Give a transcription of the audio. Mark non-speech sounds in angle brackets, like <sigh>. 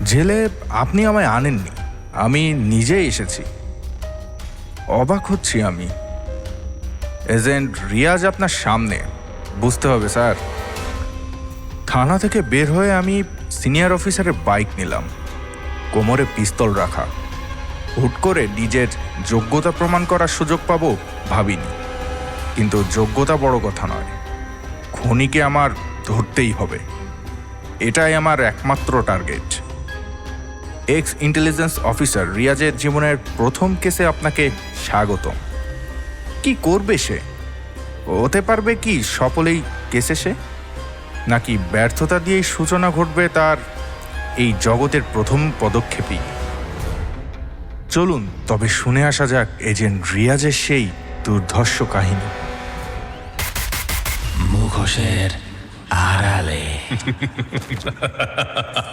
জেলে আপনি আমায় আনেননি, আমি নিজেই এসেছি। অবাক হচ্ছি আমি। এজেন্ট রিয়াজ আপনার সামনে, বুঝতে হবে স্যার। থানা থেকে বের হয়ে আমি সিনিয়র অফিসারের বাইক নিলাম, কোমরে পিস্তল রাখা। হুট করে নিজের যোগ্যতা প্রমাণ করার সুযোগ পাবো ভাবিনি, কিন্তু যোগ্যতা বড় কথা নয়। খনিকে আমার ধরতেই হবে, এটাই আমার একমাত্র টার্গেট। এক্স ইন্টেলিজেন্স অফিসার রিয়াজের জীবনের প্রথম কেসে আপনাকে স্বাগতম। কি করবে সে? হতে পারবে কি সকলেই কেসে সে? নাকি ব্যর্থতা দিয়েই সূচনা ঘটবে তার এই জগতের প্রথম পদক্ষেপই? চলুন তবে শুনে আসা যাক এজেন্ট রিয়াজের সেই দুর্ধর্ষ কাহিনী। মুখোশের আড়ালে। <laughs>